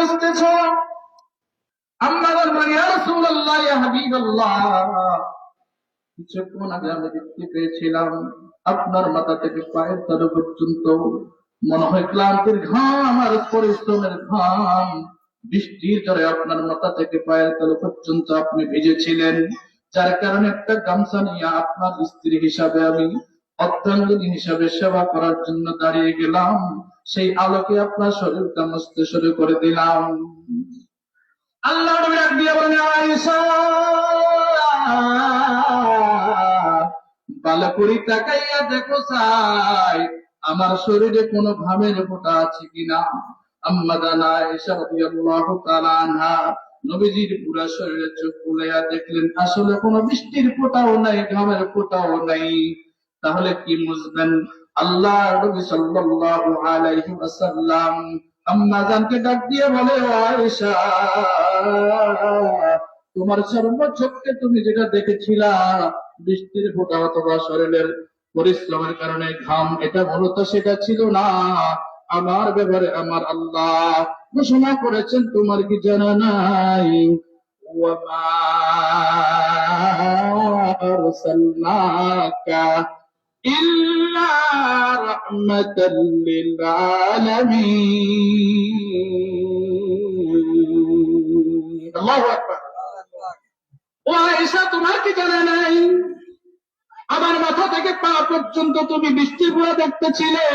বসতেছ? আম্মা বলবেন রাসূলুল্লাহ হাবিবাল্লাহ। কিছুক্ষণ আগে আমি দেখতে পেয়েছিলাম, আপনার মাথা থেকে পায়ের তলে পর্যন্ত মনে হয় ক্লান্তির ঘাম আর পরিশ্রমের ঘাম। বৃষ্টির জলে আপনার মাথা থেকে পায়ের তলে পর্যন্ত আপনি ভিজেছিলেন, যার কারণে একটা গামছা নিয়ে আপনার স্ত্রী হিসাবে আমি অর্ধাঙ্গিনী হিসাবে সেবা করার জন্য দাঁড়িয়ে গেলাম। সেই আলোকে আপনার শরীরটা মস্ত শুরু করে দিলাম। আল্লাহ ভালো তাকাইয়া দেখো আমার শরীরে কোনো ঘামের ফোঁটা আছে কিনা? আম্মা আয়েশা রাদিয়াল্লাহু তাআলা আনহা নবীজির পুরা শরীরে চোখ খুলাইয়া দেখলেন, আসলে কোনো বৃষ্টির ফোঁটাও নাই, ঘামের ফোঁটাও নাই। তাহলে কি বুঝবেন আল্লাহ নবী সাল্লাল্লাহু আলাইহি ওয়াসাল্লাম আম্মা জানকে ডাক দিয়ে বলে "ও আয়েশা তোমার সর্বচক্ষে তুমি যেটা দেখেছিলা বৃষ্টির ফোঁটা অথবা শরীরের পরিশ্রমের কারণে ঘাম এটা মূলত সেটা ছিল না আমার ব্যাপারে আমার আল্লাহ ঘোষণা করেছেন তোমার কি জানা নাই وما أرسلناك إلا رحمة للعالمين الله أكبر ও আয়েশা তোমার কি জানা নাই আমার মাথা থেকে পা পর্যন্ত তুমি বৃষ্টির গুঁড়া দেখতেছিলে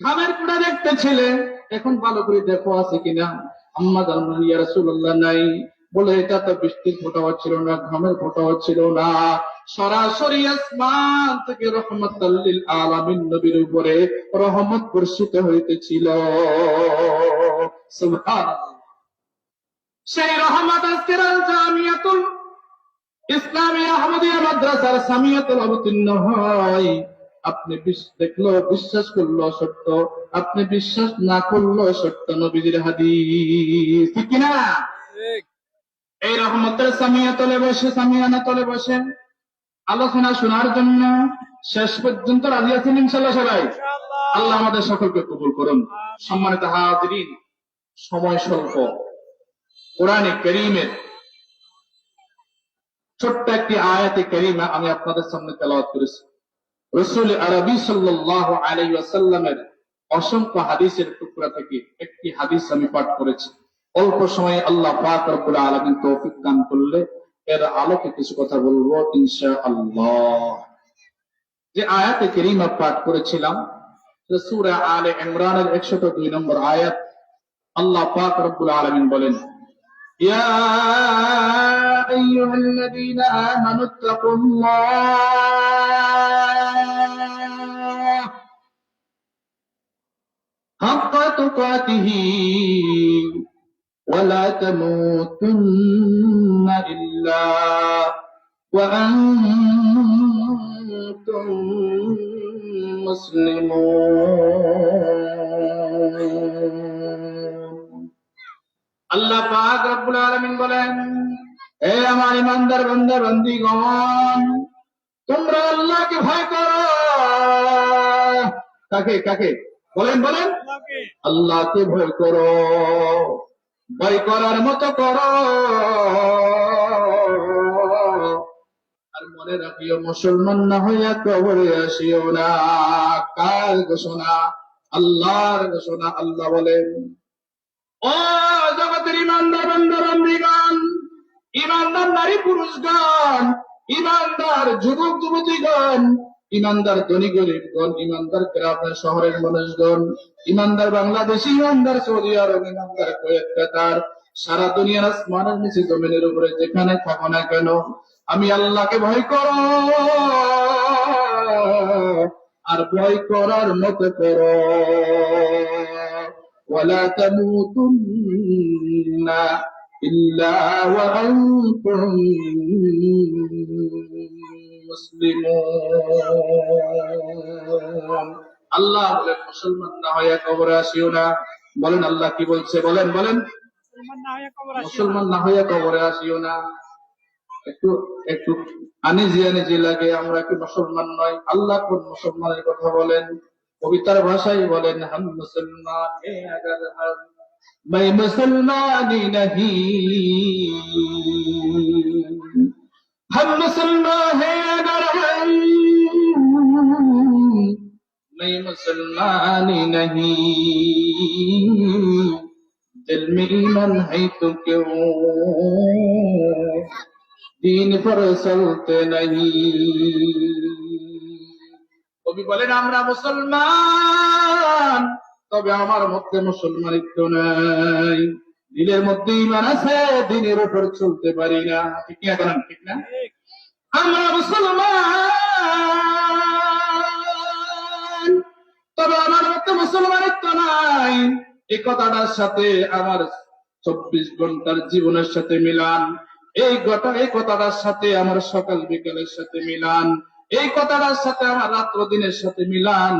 ঘামের গুঁড়া দেখতেছিলে এখন ভালো করে দেখো আছে কিনা আম্মা জানলেন ইয়া রাসূলুল্লাহ নাই বলে এটা তো বৃষ্টির ফোঁটাও ছিল না, ঘামের ফোঁটাও ছিল না। সরাসরি আসমান থেকে রহমতাল লিল আলামিন নবীর উপরে রহমত বর্ষিত হইতেছিল। সেই রহমত আজকের জামিয়াতুল ইসলামী আহমদিয়া মাদ্রাসার সামিয়াতুল অবতীর্ণ হয়। আপনি দেখল, বিশ্বাস করল সত্য, আপনি বিশ্বাস না করল সত্য নবীজির হাদিস। ঠিক কিনা? এই রহমতের সামিয়া তলে বসে সামিয়ানা তলে বসে। আলোচনা শোনার জন্য শেষ পর্যন্ত রাজি আছেন ইনশাল্লাহ সবাই? আল্লাহ আমাদের সকলকে কবুল করুন। সম্মানিত হাজরিন সময় স্বল্প। কোরআনে করিমের ছোট্ট একটি আয়াতে করিমা আমি আপনাদের সামনে তেলাওয়াত করেছি। রসুল আরবি সাল্লাল্লাহু আলাই ওয়াসাল্লামের অসংখ্য হাদিসের টুকরা থেকে একটি হাদিস আমি পাঠ করেছি। অল্প সময়ে আল্লাহ পাক রব্বুল আলামিন তৌফিক দান করলে এর আলোকে কিছু কথা বলব ইনশাআল্লাহ। যে আয়াতে কেরিম পাঠ করেছিলাম সূরা আলে ইমরানের 102 নম্বর আয়াত, আল্লাহ পাক রব্বুল আলামিন বলেন, ইয়া আমানু তাকুল্লাহ তুকাতিহি। ولا تموتن إلا وأنتم مسلمون আল্লাহ পাক রব্বুল আলামিন বলেন হে আমার ইমানদার বান্দা বান্দিগণ তোমরা আল্লাহকে ভয় করো কাকে কাকে বলেন বলেন আল্লাহকে ভয় করো ভয় করার মতো করো। আর মনে রাখিও, মুসলমান না হইয়া কবরে আসিও না। কার ঘোষণা? আল্লাহর ঘোষণা, আল্লাহ বলেন। ও জগতের ইমানদার ইমানদার নারী পুরুষগণ, ইমানদার যুবক যুবতীগণ ইমানদার ধনী গরিবগণ ইমানদার গ্রামের শহরের মানুষগণ ইমানদার বাংলাদেশি ইমানদার সৌদি আরব ইমানদার কোয়েত কাতার সারা দুনিয়ার আসমানের নিচে জমিনের উপরে যেখানে থাকো না কেন আমি আল্লাহকে ভয় করো আর ভয় করার মতো করো ولا تموتن إلا وأنتم আল্লাহ বলেন মুসলমান না হইয়া কবরে আসিও না। বলেন আল্লাহ কি বলছে? বলেন বলেন। মুসলমান না হইয়া কবরে আসিও না। একটু একটু আনিজি আনিজি লাগে আমরা কি মুসলমান নয়? আল্লাহ কোন মুসলমানের কথা বলেন? কবিতার ভাষায় বলেন হাম মুসলমান হে আগার হাম। मैं मुसलमान नहीं हम मुसलमान हैं अगर हम मैं मुसलमान नहीं दिल में ईमान है तो क्यों দিন পর চলতে নাহি কবি বলেন আমরা মুসলমান তবে আমার মধ্যে মুসলমানিত্ব নাই দিলের মধ্যে ইমান আছে, দিনের উপর চলতে পারি না। ঠিক না করেন ঠিক না? আমরা মুসলমান। তবে আমার মধ্যে মুসলমানিত্ব নাই। এই কথাটার সাথে আমার চব্বিশ ঘণ্টার জীবনের সাথে মিলান। এই গোটা এই কথাটার সাথে আমার সকাল বিকালের সাথে মিলান। এই কথাটার সাথে আমার রাত্র দিনের সাথে মিলান।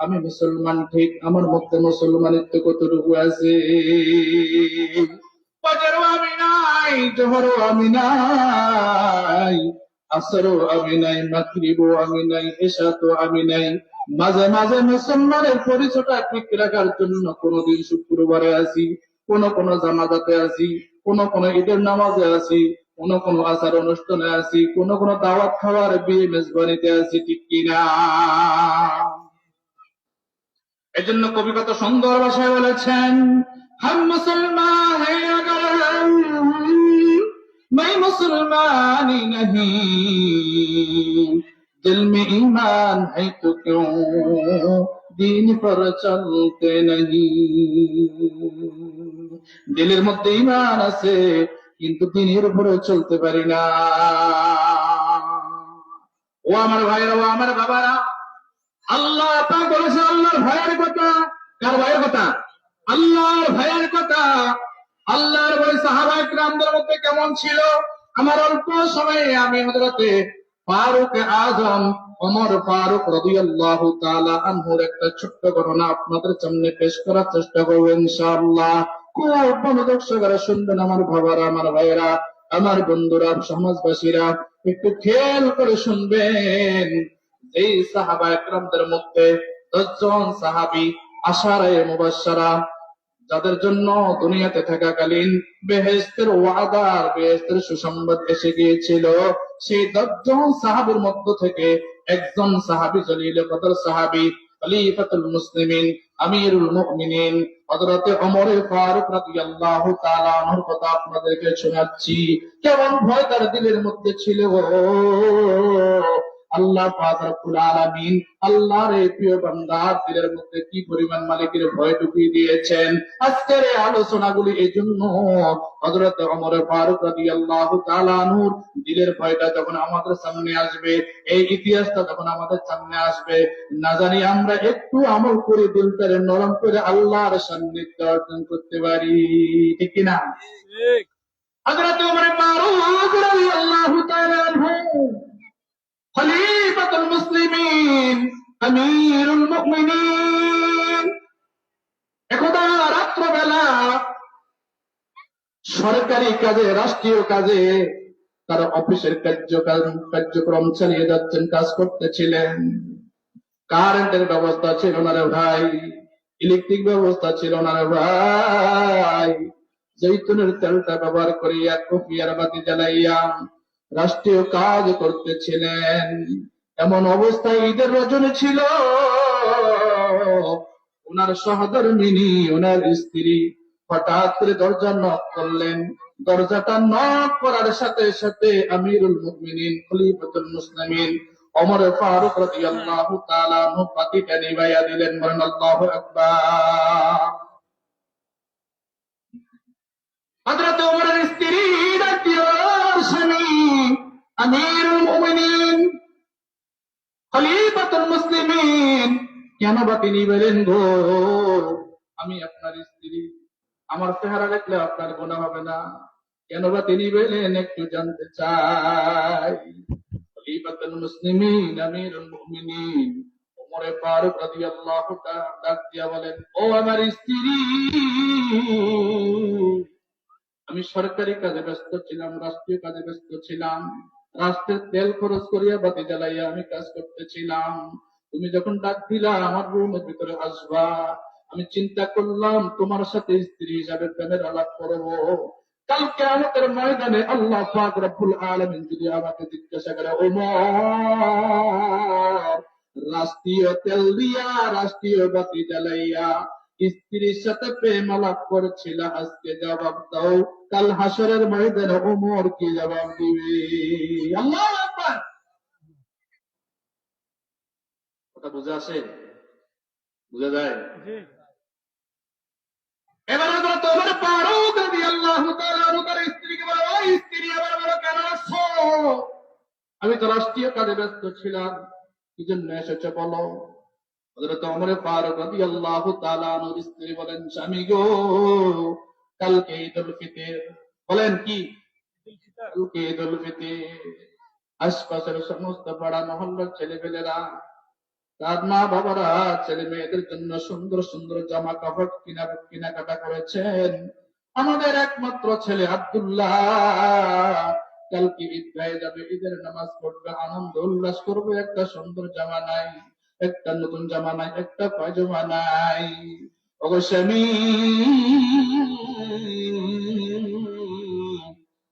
আমি মুসলমান, ঠিক আমার মধ্যে মুসলমানিত্ব কতটুকু আছে? আমি নাই আমি নাই, আসরও আমি নাই আমি নাই আমি নাই। মাঝে মাঝে মুসলমানের পরিচয়টা ঠিক রাখার জন্য কোনদিন শুক্রবারে আসি কোন কোন জামাজাতে আসি কোন কোন ঈদের নামাজে আসি কোন কোন আচার অনুষ্ঠানে আসি কোন কোন দাওয়াত খাওয়ার বিয়ে মেজবানিতে আসি ঠিক কিনা? এজন্য কবি কত সুন্দর ভাষায় বলেছেন हम मुसलमान है अगर हम मैं मुसलमान ही नहीं दिल में ईमान है तो क्यों দিন পর চলতে नहीं দিলের মধ্যে ইমান আছে কিন্তু দিনের উপরে চলতে পারি না ও আমার ভাইরা ও আমার বাবারা আল্লাহ পাক বলেছে আল্লাহর ভয়ের কথা। কার ভয়ের কথা? আল্লাহর ভয়ের কথা। আল্লাহর ভয় সাহাবা ইকরামদের মধ্যে কেমন ছিল? আমার অল্প সময়ে আমি হযরতে ফারুক আজম, ওমর ফারুক রাদিয়াল্লাহু তাআলা আনহুর একটা ছোট্ট ঘটনা আপনাদের সামনে পেশ করার চেষ্টা করব ইনশাআল্লাহ। খুব মনোযোগ সহকারে শুনবেন আমার বাবারা, আমার ভাইয়েরা, আমার বন্ধুরা, সমাজবাসীরা। একটু খেয়াল করে শুনবেন। এই সাহাবা একরামদের মধ্যে দশজন সাহাবি, আশারায় মুবাশশারা, যাদের জন্য দুনিয়াতে থাকাকালীন বেহেস্তের ওয়াদার বেহেস্তের সুসংবাদ এসে গিয়েছিল, সেই দশজন সাহাবির মধ্য থেকে একজন সাহাবি জলিল কদর সাহাবি, খলিফাতুল মুসলিমিন, আমিরুল মুমিনিন, হযরতে ওমর ফারুক রাদিয়াল্লাহু তাআলা কথা আপনাদেরকে শোনাচ্ছি। কেমন ভয় তার দিলের মধ্যে ছিল। আল্লাহ পাক আলামিন আল্লাহর এই প্রিয় বান্দার দিলের মধ্যে কি পরিমাণ মালিকের ভয় ঢুকিয়ে দিয়েছেন? আজকের এই আলোচনাগুলি এই জন্য হযরত ওমর ফারুক রাদিয়াল্লাহু তাআলা আনহুর দিলের ভয়টা যখন আমাদের সামনে আসবে এই ইতিহাসটা যখন আমাদের সামনে আসবে না জানি আমরা একটু আমল করে দিলটারে নরম করে আল্লাহর সান্নিধ্য অর্জন করতে পারি ঠিক না ঠিক। হযরত ওমর ফারুক রাদিয়াল্লাহু তাআলা আনহু সরকারি কাজে, রাষ্ট্রীয় কাজে অফিসের কার্যক্রম চালিয়ে যাচ্ছেন, কাজ করতেছিলেন। কারেন্টের ব্যবস্থা ছিল না রে ভাই। ইলেকট্রিক ব্যবস্থা ছিল না রে ভাই। জৈতুনের তেলটা ব্যবহার করিয়া কফিয়ার বাতি জ্বালাইয়া রাষ্ট্রীয় কাজ করতেছিলেন। এমন অবস্থায় ঈদের রজনী ছিল। ওনার সহধর্মিনী, ওনার স্ত্রী হঠাৎ করে দরজা নক করলেন। দরজাটা নক করার সাথে সাথে আমিরুল মুমিনিন, খলিফাতুল মুসলিমিন, ওমর ফারুক রাদিয়াল্লাহু তাআলা আনহু বাতিটা নিভাইয়া দিলেন। বলেন, আল্লাহু আকবার। ওমরের স্ত্রী আমিরুল মুমিনিন, খলিফাতুল মুসলিমিন। কেন বা তিনি বলেন গো, আমি আপনার স্ত্রী, আমার চেহারা দেখলে আপনার গোনা হবে না। কেন বা তিনি বলেন, একটু জানতে চাই। খলিফাতুল মুসলিমিন আমিরুল মুমিনিন। ওমরে ফারুক রাদিয়াল্লাহু তাআলা ডাক দিয়া বলেন, ও আমার স্ত্রী আমি সরকারি কাজে ব্যস্ত ছিলাম, রাষ্ট্রীয় কাজে ব্যস্ত ছিলাম। রাষ্ট্রের তেল খরচ করিয়া বাতি জ্বালাইয়া আমি কাজ করতেছিলাম তুমি যখন ডাক দিলা, আমার রুমের ভিতরে আসবা। আমি চিন্তা করলাম, তোমার সাথে স্ত্রী হিসাবে প্রেমের আলাপ করব। কালকে আমাদের ময়দানে আল্লাহ পাক রব্বুল আলামিন যদি আমাকে জিজ্ঞাসা করে, ওমর, রাষ্ট্রীয় তেল দিয়া রাষ্ট্রীয় বাতি জ্বালাইয়া স্ত্রীর সাথে প্রেম আলাপ করছিল আজকে জবাব দাও। কাল হাসরের ময়দানে ওমর কি জবাব দিবে? আল্লাহ আকবার। কথা বুঝে আসে? বুঝা যায়? এবার আমরা তোমার পারো যদি আল্লাহ তার স্ত্রীকে বলো "ওই স্ত্রী এবার বলো কেন আসছো? আমি তো রাষ্ট্রীয় কাজে ব্যস্ত ছিলাম। কি জন্য এসেছে বলো? আশপাশের সমস্ত পাড়া মহল্লার তার মা বাবারা, ছেলে মেয়েদের জন্য সুন্দর সুন্দর জামা কাপড় কিনা, কেনাকাটা করেছেন। আমাদের একমাত্র ছেলে আব্দুল্লাহ, কালকে ঈদগাহে যাবে, ঈদের নামাজ পড়বে, আনন্দ উল্লাস করবে, একটা সুন্দর জামা নাই। একটা নতুন জামা নাই একটা পায়জামা নাই অবশ্যই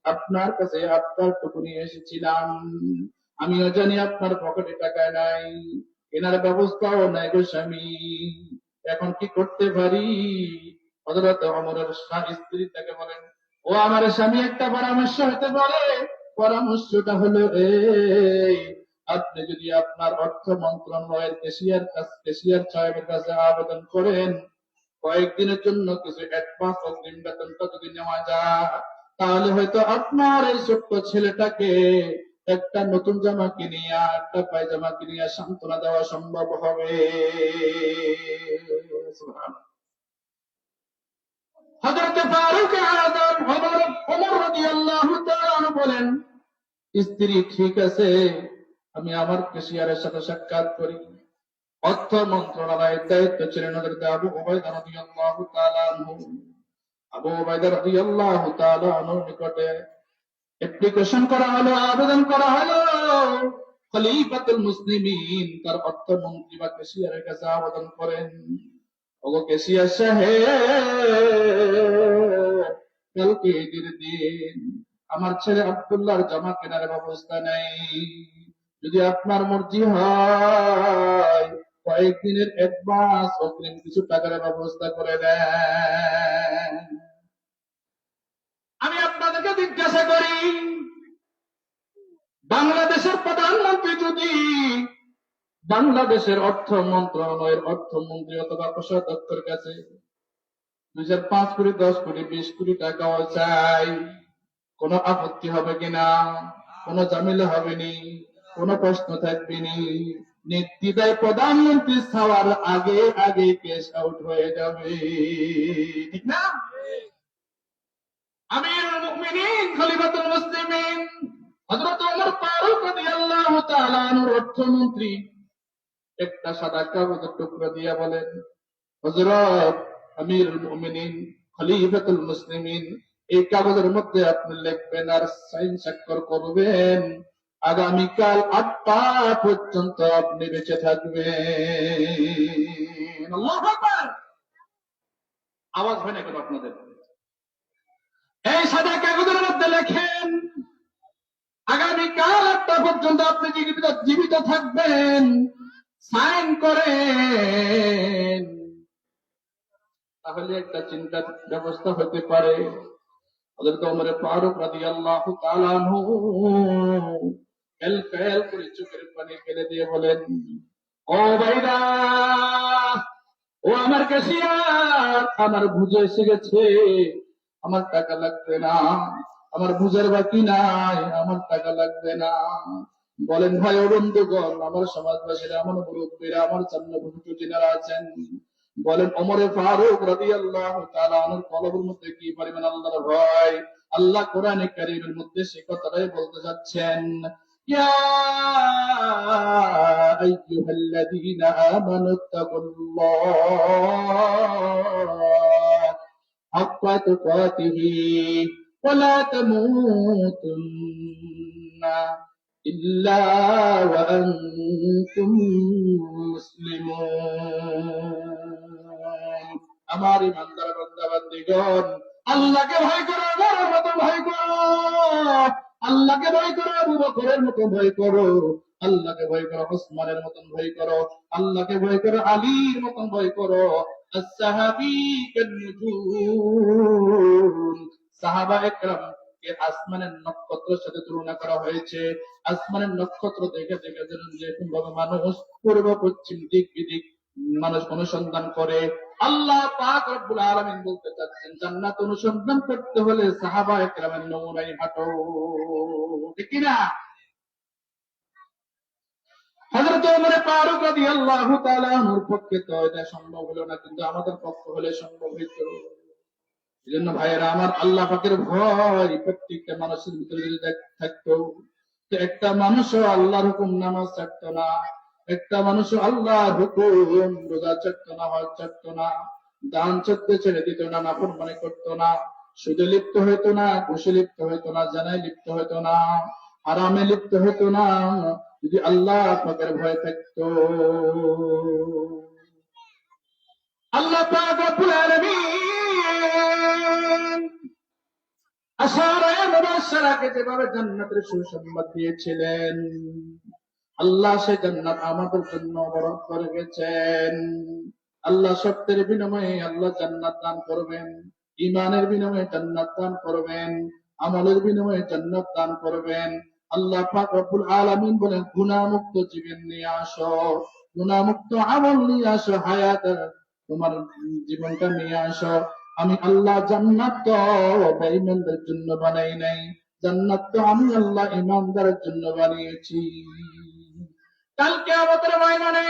আপনার কাছে আপনার টুকু নিয়ে এসেছিলাম। আমিও জানি আপনার পকেটে টাকা নাই, কেনার ব্যবস্থাও নাই গো স্বামী। এখন কি করতে পারি? হযরত ওমরের স্বামী স্ত্রী তাকে বলেন, ও আমার স্বামী, একটা পরামর্শ হতে পারে? পরামর্শটা হলো এই আপনি যদি আপনার অর্থ মন্ত্রণালয়ের কেশিয়ার কেশিয়ার সাহেবের কাছে আবেদন করেন, কয়েকদিনের জন্য কিছু অ্যাডভান্স অগ্রিম বেতনটা যদি নেওয়া যায়, তাহলে হয়তো আপনার এই ছোট্ট ছেলেটাকে একটা নতুন জামা কিনিয়া একটা পায়জামা কিনিয়া সান্ত্বনা দেওয়া সম্ভব হবে। হযরত ফারুক আযম ওমর ওমর রাদিয়াল্লাহু তাআলা বলেন, স্ত্রী, ঠিক আছে আমি আমার কেশিয়ারের সাথে সাক্ষাৎ করি। অর্থ মন্ত্রণালয়ের দায়িত্ব ছিলেন আবু আনহুর নিকটে অ্যাপ্লিকেশন করা হলো, আবেদন করা হলো। খলিফাতুল মুসলিমিন তার অর্থমন্ত্রী বা কেশিয়ারের কাছে আবেদন করেন। ওগো সাহেব, কালকে দিন আমার ছেলে আব্দুল্লাহর জমা কেনার ব্যবস্থা নেই। যদি আপনার মর্জি হয়, কয়েকদিনের অ্যাডভান্স অগ্রিম কিছু টাকার ব্যবস্থা করে দেন। আমি আপনাদেরকে জিজ্ঞাসা করি, বাংলাদেশের প্রধানমন্ত্রী যদি বাংলাদেশের অর্থ মন্ত্রণালয়ের অর্থমন্ত্রী অথবা প্রসাদ কোষাধ্যক্ষের কাছে দুই হাজার পাঁচ কোটি, দশ কোটি, বিশ কোটি টাকাও চাই, কোনো আপত্তি হবে কিনা? কোনো ঝামেলা হবে নি? কোনো প্রশ্ন থাকবে নি। প্রধানমন্ত্রী ছাওয়ার আগে আগে কেস আউট হয়ে যাবে। ঠিক না? একটা সাদা কাগজের মুসলিমিন, এই কাগজের মধ্যে আপনি লিখবেন আর সাইন স্বাক্ষর করবেন। আগামীকাল আটটা পর্যন্ত আপনি বেঁচে আকবার। আওয়াজ হয় না কেন আপনাদের? এই সাদা কাগজের মধ্যে লেখেন, আগামীকাল একটা পর্যন্ত আপনি জীবিত জীবিত থাকবেন। সাইন করেন। তাহলে একটা চিন্তার ব্যবস্থা হতে পারে। হযরত ওমর ফারুক রাদিয়াল্লাহু তাআলা ফেল করে চোখের পানি ফেলে দিয়ে বলেন, ও ভাইরা ও আমার কাশিয়ার আমার বুঝে এসে গেছে, আমার টাকা লাগবে না, আমার বুঝার বাকি নাই, আমার টাকা লাগবে না। বলেন, ভাই ও বন্ধুগণ, আমার সমাজবাসীরা, আমার মুরব্বীরা, আমার সামনে বন্ধু যিনারা আছেন, বলেন, ওমরে ফারুক রাদিয়াল্লাহু তাআলা আনহুর কলবের মধ্যে কি পরিমাণ আল্লাহর ভয়? আল্লাহ কোরআনে কারীমের মধ্যে সে কথাটাই বলতে যাচ্ছেন ইয়া আইয়ুহাল্লাযীনা আমানু তাকুল্লাহ حق تقاته ولا تموتن إلا وأنتم مسلمون আমার ইমানদার বান্দা বান্দিগণ আল্লাহকে ভয় করো আমার মতো ভয় করো আল্লাহকে ভয় করো বকরের ভয় করো আল্লাহকে ভয় করো ওসমানের মতন ভয় করো আল্লাহকে ভয় করো আলীর মতন ভয় করো সাহাবা একরাম কে আসমানের নক্ষত্রের সাথে তুলনা করা হয়েছে আসমানের নক্ষত্র দেখে দেখে যেরকম ভাবে মানুষ পূর্ব পশ্চিম দিক বিদিক মানুষ অনুসন্ধান করে আল্লাহ পাক রব্বুল আলামিন বলতে চাচ্ছেন, জান্নাত অনুসন্ধান করতে হলে সাহাবা একরামের নমুনাই হাঁটো ঠিক না হযরত ওমর ফারুক রাদিয়াল্লাহু তাআলা পক্ষে তো এটা সম্ভব হলো না, কিন্তু আমাদের পক্ষে হলে সম্ভব হইতো। এজন্য ভাইয়েরা, আমার আল্লাহ পাকের ভয় প্রত্যেকটা মানুষের ভিতরে যদি থাকতো একটা মানুষও আল্লাহর হুকুম নামাজ ছাড়তো না। একটা মানুষও আল্লাহর হুকুম, রোজা ছাড়তো না, হজ ছাড়তো না, দান ছাড়তে ছেড়ে দিত না নাফর মনে করতো না, সুদে লিপ্ত হইতো না, ঘুষে লিপ্ত হইতো না, জানায় লিপ্ত হইতো না আরামে লিপ্ত হইতো না, যদি আল্লাহ পাকের ভয় থাকতো। আল্লাহ পাক রব্বুল আলামিন যেভাবে জান্নাতের সুসংবাদ দিয়েছিলেন আল্লাহ সে জান্নাত আমাদের জন্য বরকত করে গেছেন। আল্লাহ সত্যের বিনিময়ে আল্লাহ জান্নাত দান করবেন ইমানের বিনিময়ে জান্নাত দান করবেন, আমলের বিনিময়ে জান্নাত দান করবেন। আল্লাহ পাক রব্বুল আলামিন বলেন, গুনাহমুক্ত জীবন নিয়ে আসো, গুনাহমুক্ত আমল নিয়ে আসো হায়াতের তোমার জীবনটা নিয়ে আসো। আমি আল্লাহ জান্নাত তো বেঈমানদের জন্য বানাই নাই, জান্নাত তো আমি আল্লাহ ইমানদারের জন্য বানিয়েছি। কালকে আমাদের ময়দানে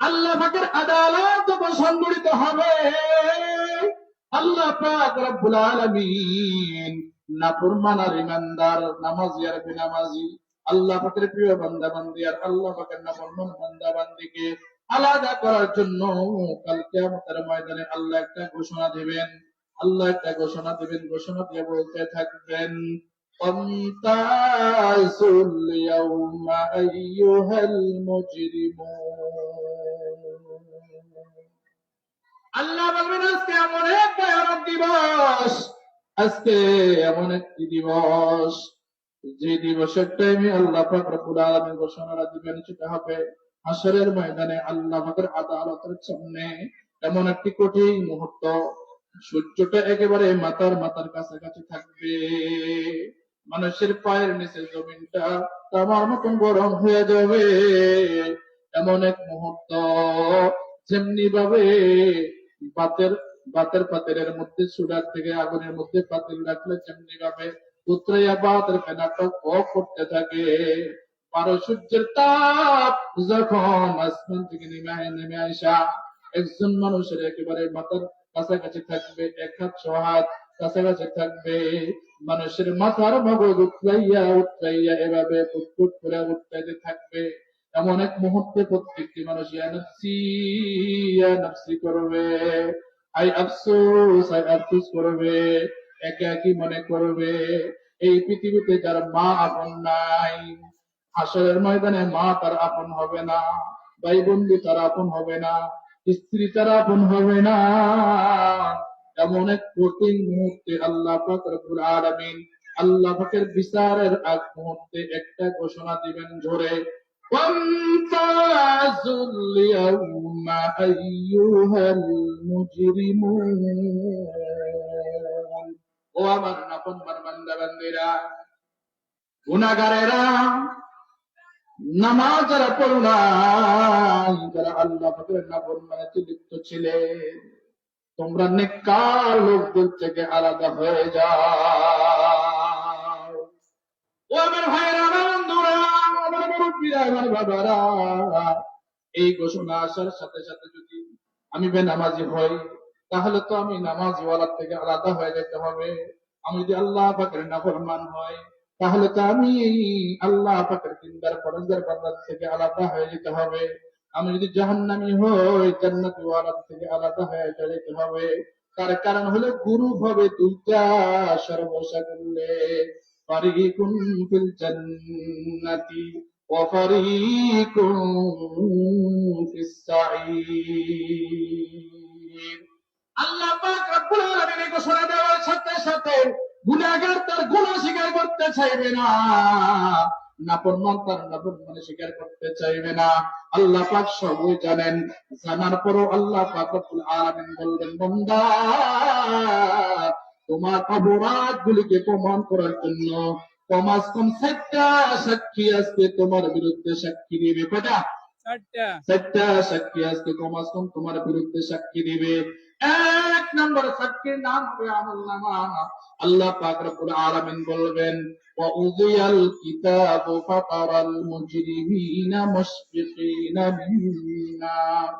আল্লাহ পাকের আদালত সংগঠিত হবে। আল্লাহ পাক রব্বুল আলামিন ইমানদার নামাজি আর আল্লাহ পাকের প্রিয় বান্দা বান্দি আর আল্লাহ পাকের বান্দা বান্দিকে আলাদা করার জন্য কালকে আমাদের ময়দানে আল্লাহ একটা ঘোষণা দিবেন। আল্লাহ একটা ঘোষণা দিবেন, ঘোষণা দিয়ে বলতে থাকবেন وامتازوا اليوم أيها المجرمون আল্লাহ বলবেন আজকে এমন এক ভয়ানক দিবস আজকে এমন একটি দিবস যে দিবসের টাইমে আল্লাহ পাক রব্বুল আলামিন ঘোষণাটা দিবেন সেটা হবে হাসরের ময়দানে আল্লাহ পাকের আদালতের সামনে এমন একটি কঠিন মুহূর্ত সূর্যটা একেবারে মাথার মাথার কাছাকাছি থাকবে মানুষের পায়ের নিচে জমিনটা তামার মতন গরম হয়ে যাবে। এমন এক মুহূর্ত, যেমনি ভাবে বাতের বাতের পাতিলের মধ্যে, চুলার থেকে আগুনের মধ্যে পাতিল রাখলে যেমনি ভাবে বাতের ফেনাটা ক করতে থাকে। বারো সূর্যের তাপ, যখন আসমান থেকে নেমে নেমে আসা, একজন মানুষের একেবারে কাছাকাছি থাকবে, এক হাত, ছ হাত কাছাকাছি থাকবে। মানুষের মাথার মগজ উৎলাইয়া উৎলাইয়া এভাবে ফুটফুট করে উৎলাইতে থাকবে। এমন এক মুহূর্তে প্রত্যেকটি মানুষ ইয়া নফসি করবে। আই আফসোস আই আফসোস করবে। একে একই মনে করবে, এই পৃথিবীতে যার মা আপন নাই, হাসরের ময়দানে মা তার আপন হবে না ভাই বন্ধু তার আপন হবে না, স্ত্রী তার আপন হবে না। এমন এক কঠিন মুহূর্তে আল্লাহ পাক রব্বুল আলামিন আল্লাহ পাকের বিচারের আগ মুহূর্তে একটা ঘোষণা দিবেন ঝরে ও আমার নাপন বান্দা বান্দিরা নামাজ যারা আল্লাহ পাকের নাফরমানিতে লিপ্ত ছিলেন। তোমরা নেককার লোকদের থেকে আলাদা হয়ে যাও। এই ঘোষণা আসার সাথে সাথে যদি আমি বেনামাজি হই, তাহলে তো আমি নামাজি ওয়ালার থেকে আলাদা হয়ে যেতে হবে। আমি যদি আল্লাহ পাকের নাফরমান হয় তাহলে তো আমি আল্লাহ পাকের দিনদার পরজদার বান্দার থেকে আলাদা হয়ে যেতে হবে। আমি যদি জাহান্নামি হই জান্নাতি থেকে আলাদা হয়ে যেতে হবে। তার কারণ হলো গুরু হবে দুইটা সর্বসা করলে ফিল জান্নাতি ওয়া ফিস আল্লাহ পাক ঘোষণা দেওয়ার সাথে সাথে গুনাহগার তার গুনাহ স্বীকার করতে চাইবে না। নাফরমান তার নাফরমানি স্বীকার করতে চাইবে না। আল্লাহ পাক সবই জানেন। জানার পরও আল্লাহ পাক রব্বুল আলামিন বলবেন বান্দা তোমার অপরাধ গুলিকে প্রমাণ করার জন্য কমাস কম চারটা সাক্ষী আজকে তোমার বিরুদ্ধে সাক্ষী দিবে? কটা চারটা। সাক্ষী আজকে কমাস কম তোমার বিরুদ্ধে সাক্ষী দিবে? এক নম্বর সাক্ষীর নাম হবে আমল নামা আল্লাহ পাক রব্বুল আলামিন বলবেন ওয়া কিতাবু ফাতারাল মুজরিমিনা মুশফিকিনা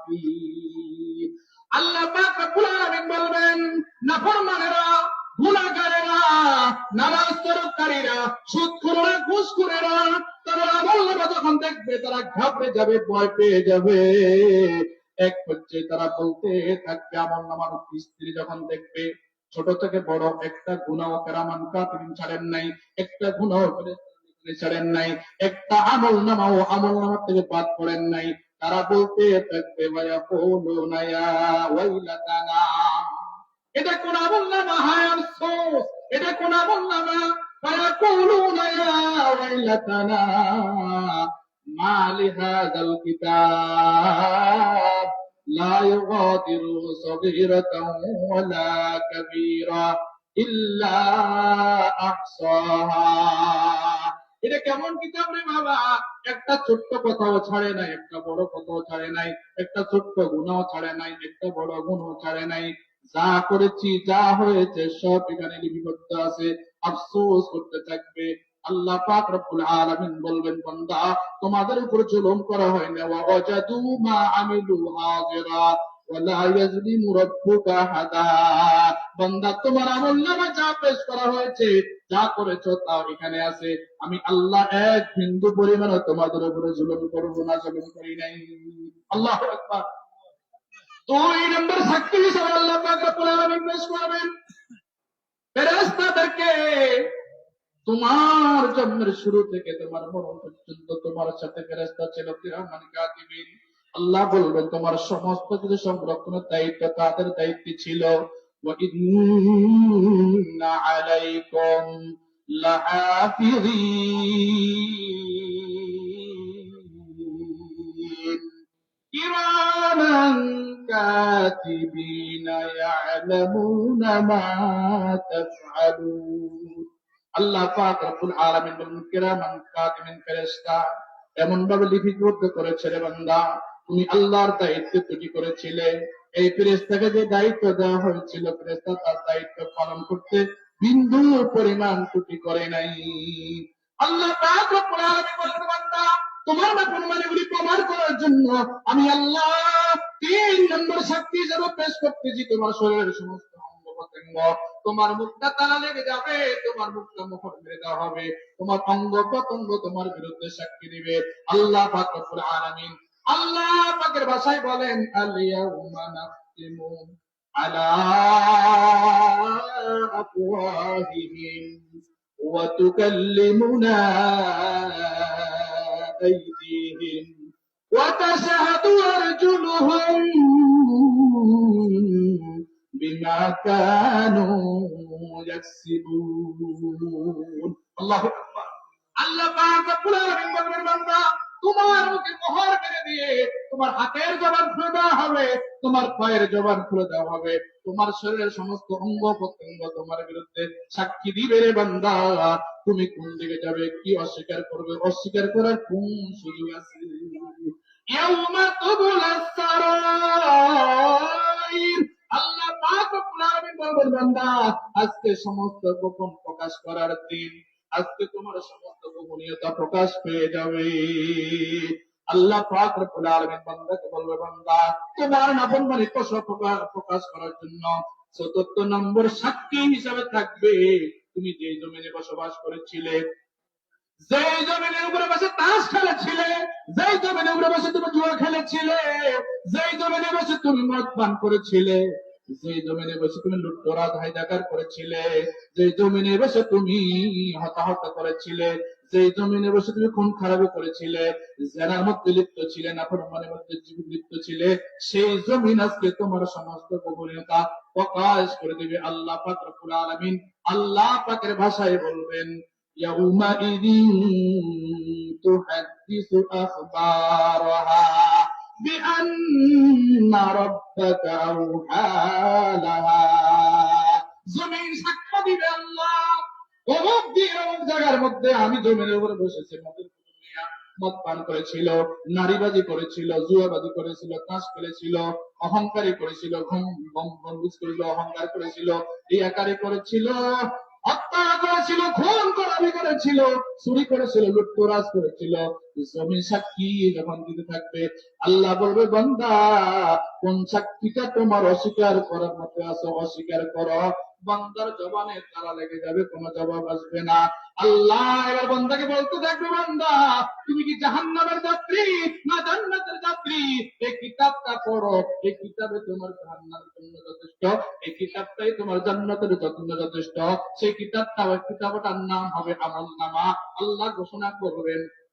ফি আল্লাহ পাক রব্বুল আলামিন বলবেন, নাফরমানেরা, গুনাহগারেরা নামাজ তরকারীরা ঘুষখোরেরা তারা আমল নামা যখন দেখবে, তারা ঘাবড়ে যাবে, ভয় পেয়ে যাবে। এক পর্যায়ে তারা বলতে, থাকবে আমল নামার স্ত্রী যখন দেখবে, ছোট থেকে বড় একটা গুনাহ কেরামান কাতিরিন ছাড়েন নাই, একটা করে ছাড়েন নাই, একটা আমল নামাও আমল নামা থেকে বাদ করেন নাই। তারা বলতে, থাকবে ভাইয়া বলো নায়া ওয়াইলাতানা। এটা কোন আমল নামা, হায় আফসোস! এটা কোন আমল নামা ভাইয়া বলো নায়া ওয়াইলাতানা। মা লিহাদাল কিতাব। لا يغادر صغيرة ولا كبيرة إلا أحصاها এটা কেমন কিতাব রে বাবা একটা ছোট্ট কথাও ছাড়ে নাই একটা বড় কথাও ছাড়ে নাই একটা ছোট্ট গুণাও ছাড়ে নাই একটা বড় গুণও ছাড়ে নাই যা করেছি যা হয়েছে সব এখানে লিপিবদ্ধ আছে আফসোস করতে থাকবে আল্লাহ পাক রব্বুল আলামিন বলবেন, বান্দা, তোমাদের জুলুম করা হয় না ওয়া ওয়াজাদু মা আমিলু হাজিরা বান্দা, তোমার যা পেশ করা হয়েছে, যা করেছ এখানে আছে। আমি আল্লাহ এক বিন্দু পরিমাণও তোমাদের উপরে জুলুম করব না, জুলুম করি নাই। আল্লাহু আকবার। দুই নম্বর সাক্ষী আল্লাহ পাক রব্বুল আলামিন পেশ করবেন। ফেরেশতাদেরকে তোমার জন্মের শুরু থেকে তোমার মরণ পর্যন্ত তোমার সাথে ফেরেস্তা ছিল কিরামান কাতিবিন আল্লাহ বলবেন তোমার সমস্ত কিছু সংরক্ষণের দায়িত্ব তাদের দায়িত্ব ছিল وَإِنَّ عَلَيْكُمْ لَحَافِظِينَ كِرَامًا كَاتِبِينَ يَعْلَمُونَ مَا تَفْعَلُونَ আল্লাহ পাক রব্বুল এমন ভাবে লিপিবদ্ধ করেছে রে বান্দা। তুমি আল্লাহর দায়িত্ব ত্রুটি করেছিলে। এই ফেরেশতাকে যে দায়িত্ব দেওয়া হয়েছিল, ফেরেশতা তার দায়িত্ব পালন করতে বিন্দু পরিমাণ ত্রুটি করে নাই। আল্লাহ পাক রব্বুল আলামিন বলেন, বান্দা, তোমার নাফরমানিগুলি প্রমাণ করার জন্য আমি আল্লাহ তিন নম্বর শক্তি হিসেবে পেশ করতেছি তোমার শরীরের সমস্ত তোমার মুখটা তারা লেগে যাবে, তোমার মুখটা মুখর মেরে দেওয়া হবে। তোমার অঙ্গ প্রত্যঙ্গ তোমার বিরুদ্ধে সাক্ষী দিবে। আল্লাহ আলামিন, আল্লাহ পাকের ভাষায় বলেন আলিয়া উমা আলা بما كانوا يكسبون الله أكبر আল্লাহ পাক রব্বুল আলামিন বলবেন বান্দা তোমার মুখে মোহর মেরে দিয়ে তোমার হাতের জবান খুলে দেওয়া হবে তোমার পায়ের জবান খুলে দেওয়া হবে তোমার শরীরের সমস্ত অঙ্গ প্রত্যঙ্গ তোমার বিরুদ্ধে সাক্ষী দিবে রে বান্দা তুমি কোন দিকে যাবে কি অস্বীকার করবে অস্বীকার করার কোন সুযোগ আছে يوم تبلى السرائر আল্লাহ পাক রব্বুল বলবেন, বান্দা, আজকে সমস্ত গোপন প্রকাশ করার দিন, আজকে তোমার সমস্ত গোপনীয়তা প্রকাশ পেয়ে যাবে। আল্লাহ পাক বান্দাকে বলবে, বান্দা, তোমার প্রকাশ করার জন্য চতুর্থ নম্বর সাক্ষী হিসাবে থাকবে। তুমি যে জমিনে বসবাস করেছিলে যেই খুন খারাপি করেছিলে, জেনার মধ্যে লিপ্ত ছিলে না ফরমানের মধ্যে লিপ্ত ছিলে, সেই জমিন আজকে তোমার সমস্ত গোপনীয়তা প্রকাশ করে দিবে আল্লাহ পাক আল্লাহ পাকের ভাষায় বলবেন يومئذ تحدث أخبارها بأن ربك أوحى لها জমিন সাক্ষ্য দিবে আল্লাহ অমুক দিন অমুক জায়গার মধ্যে আমি জমিনের উপরে বসেছি মদের পুতুল নিয়া মদ পান করেছিল নারীবাজি করেছিল জুয়াবাজি করেছিল তাস খেলেছিল অহংকারী করেছিল ঘুম বন্ধুজ করেছিল অহংকার করেছিল রিয়াকারি করেছিল হত্যা করেছিল খুন করাবি করেছিল চুরি করেছিল লুটতরাজ করেছিল। জমিন সাক্ষী যখন দিতে থাকবে, আল্লাহ বলবে, বান্দা, কোন সাক্ষীটা তোমার অস্বীকার করার মতো আছে, অস্বীকার করো। বান্দার জবানে তারা লেগে যাবে, কোনো জবাব আসবে না। আল্লাহ এবার বান্দাকে বলতে থাকবে, বান্দা, তুমি কি জাহান্নামের যাত্রী না জান্নাতের যাত্রী? এই কিতাবটা পড়ো। এই কিতাবে তোমার জন্য যথেষ্ট, এই কিতাবটাই তোমার জান্নাতের জন্য যথেষ্ট। সেই কিতাবটা কিতাবটার নাম হবে আমল নামা আল্লাহ ঘোষণা করবেন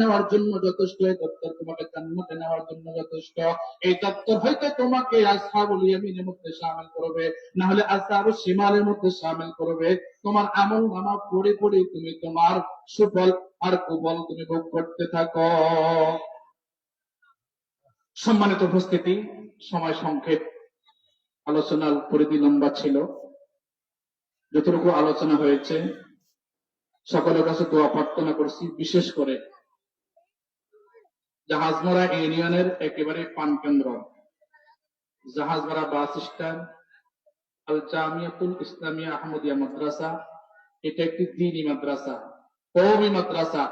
নেওয়ার জন্য যথেষ্ট, এই দপ্তর তোমাকে জান্নাতে নেওয়ার জন্য যথেষ্ট। এই দপ্তর হয়তো তোমাকে আসহাবুল ইয়ামিনের মধ্যে শামিল করবে না হলে আসহাবুল শিমালের মধ্যে শামিল করবে। তোমার আমল নামা পড়ে পড়ে তুমি তোমার সুফল আর কুবল তুমি ভোগ করতে থাকো। সম্মানিত উপস্থিতি, সময় সংক্ষেপ। আলোচনার পরিধি লম্বা ছিল। যতটুকু আলোচনা হয়েছে সকলের কাছে দোয়া প্রার্থনা করছি, বিশেষ করে জাহাজমরা ইউনিয়নের একেবারে পান কেন্দ্র। জাহাজমরা বাস স্ট্যান্ড, আল জামিয়াতুল ইসলামিয়া আহমদিয়া মাদ্রাসা, এটা একটি দিনী মাদ্রাসা, কওমি মাদ্রাসা।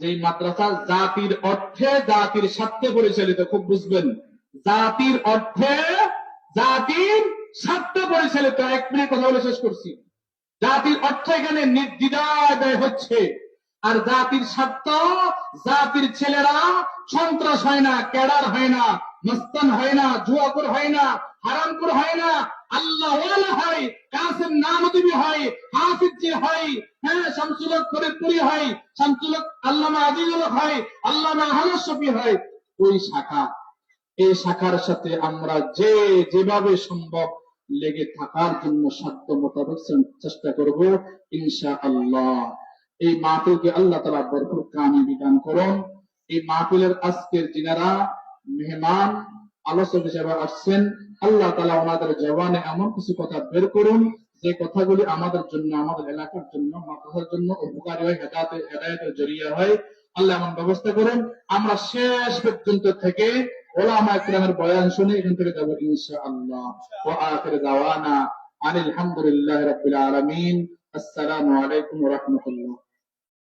যেই মাদ্রাসা জাতির অর্থে জাতির স্বার্থে পরিচালিত, খুব বুঝবেন। জাতির অর্থে জাতির স্বার্থে পরিচালিত। এক মিনিট কথা বলে শেষ করছি। জাতির অর্থ এখানে ব্যয় হচ্ছে। আর জাতির স্বার্থ, জাতির ছেলেরা সন্ত্রাস হয় না, ক্যাডার হয় না, মস্তান হয় না জুয়াকুর হয় না হারামকুর হয় না। আল্লাহ হয়, কাসেম নামদিবি হয়, হাফিজ হয় হ্যাঁ শামসুলক ফরিদপুরি হয় শামসুলক আল্লামা আজিজুল হয়, আল্লামা শফি হয়। ওই শাখা, এই শাখার সাথে আমরা যে যেভাবে সম্ভব লেগে থাকার জন্য সাধ্য মোতাবেক চেষ্টা করব ইনশা আল্লাহ এই মাহফিলকে আল্লাহ তালা ভরপুর কামে বিধান করুন। এই মাহফিলের আজকের যিনারা মেহমান, আলোচক হিসেবে আসছেন, আল্লাহ তালা ওনাদের জবানে এমন কিছু কথা বের করুন, যে কথাগুলি আমাদের জন্য, আমাদের এলাকার জন্য, মাদ্রাসার জন্য উপকারী হয়, হেদায়তের হেদায়তের জড়িয়ে হয়। আল্লাহ এমন ব্যবস্থা করুন, আমরা শেষ পর্যন্ত থেকে ওলামা ইকরামের বয়ান শুনে এখান থেকে যাব ইনশাআল্লাহ ওয়া আখির দাওয়ানা আনিল হামদুলিল্লাহি রাব্বিল আলামিন আসসালামু আলাইকুম ওয়া রাহমাতুল্লাহ